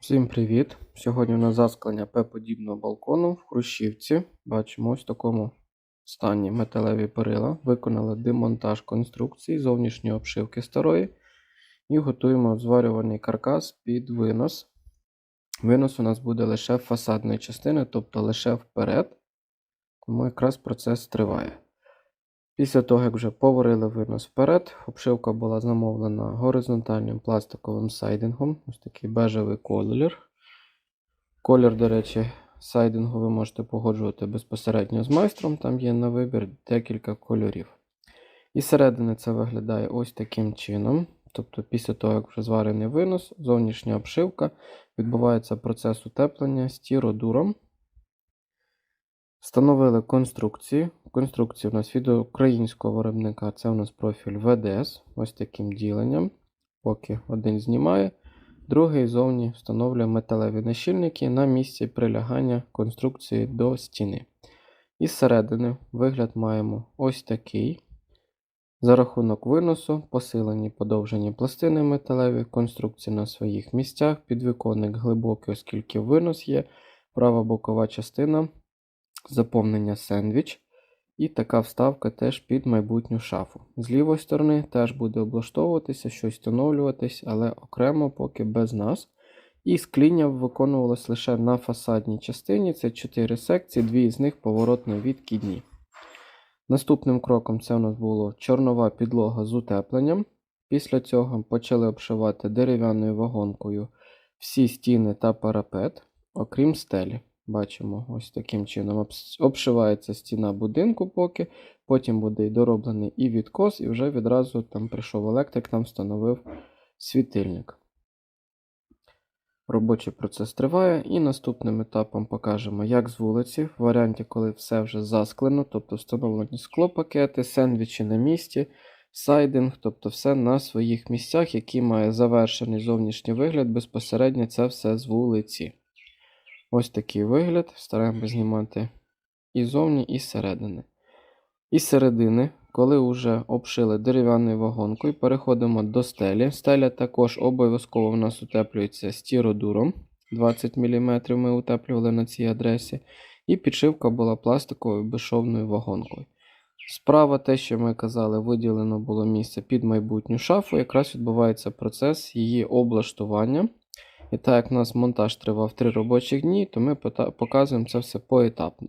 Всім привіт! Сьогодні у нас засклення П-подібного балкону в Хрущівці. Бачимо ось в такому стані металеві перила. Виконали демонтаж конструкції зовнішньої обшивки старої і готуємо зварювальний каркас під винос. Винос у нас буде лише фасадної частини, тобто лише вперед. Тому якраз процес триває. Після того, як вже поварили винос вперед, обшивка була замовлена горизонтальним пластиковим сайдингом. Ось такий бежевий колір. Колір, до речі, сайдингу ви можете погоджувати безпосередньо з майстром, там є на вибір декілька кольорів. І зсередини це виглядає ось таким чином. Тобто, після того, як вже зварений винос, зовнішня обшивка, відбувається процес утеплення стіродуром. Встановили конструкції. Конструкції у нас від українського виробника це у нас профіль ВДС, ось таким діленням. Поки один знімає, другий зовні встановлює металеві нащільники на місці прилягання конструкції до стіни. І зсередини вигляд маємо ось такий. За рахунок виносу, посилені подовжені пластини металеві, конструкції на своїх місцях, підвіконник глибокий, оскільки винос є, права бокова частина заповнення сендвіч. І така вставка теж під майбутню шафу. З лівої сторони теж буде облаштовуватися, щось встановлюватись, але окремо поки без нас. І скління виконувалось лише на фасадній частині. Це 4 секції, дві з них поворотно відкидні. Наступним кроком це у нас було чорнова підлога з утепленням. Після цього почали обшивати дерев'яною вагонкою всі стіни та парапет, окрім стелі. Бачимо, ось таким чином обшивається стіна будинку, поки, потім буде і дороблений і відкос, і вже відразу там прийшов електрик, нам встановив світильник. Робочий процес триває, і наступним етапом покажемо, як з вулиці, в варіанті, коли все вже засклено, тобто встановлені склопакети, сендвічі на місці, сайдинг, тобто все на своїх місцях, який має завершений зовнішній вигляд, безпосередньо це все з вулиці. Ось такий вигляд. Стараємося знімати і зовні, і зсередини. І середини, коли вже обшили дерев'яною вагонкою, переходимо до стелі. Стеля також обов'язково в нас утеплюється стіродуром. 20 мм ми утеплювали на цій адресі. І підшивка була пластиковою безшовною вагонкою. Справа, те, що ми казали, виділено було місце під майбутню шафу. Якраз відбувається процес її облаштування. І так як у нас монтаж тривав 3 робочі дні, то ми показуємо це все поетапно.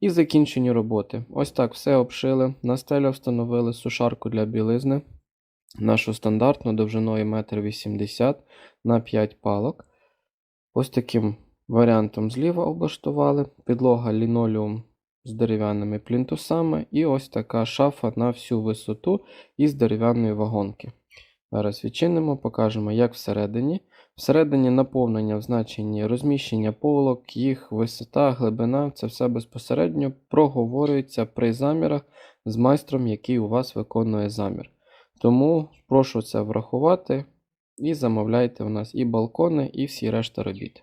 І закінчені роботи. Ось так все обшили. На стелю встановили сушарку для білизни. Нашу стандартну довжиною 1,80 м на 5 палок. Ось таким варіантом зліва облаштували. Підлога лінолеум з дерев'яними плінтусами. І ось така шафа на всю висоту із дерев'яної вагонки. Зараз відчинимо, покажемо, як всередині. Всередині наповнення в значенні розміщення полок, їх висота, глибина це все безпосередньо проговорюється при замірах з майстром, який у вас виконує замір. Тому прошу це врахувати і замовляйте у нас і балкони, і всі решта робіт.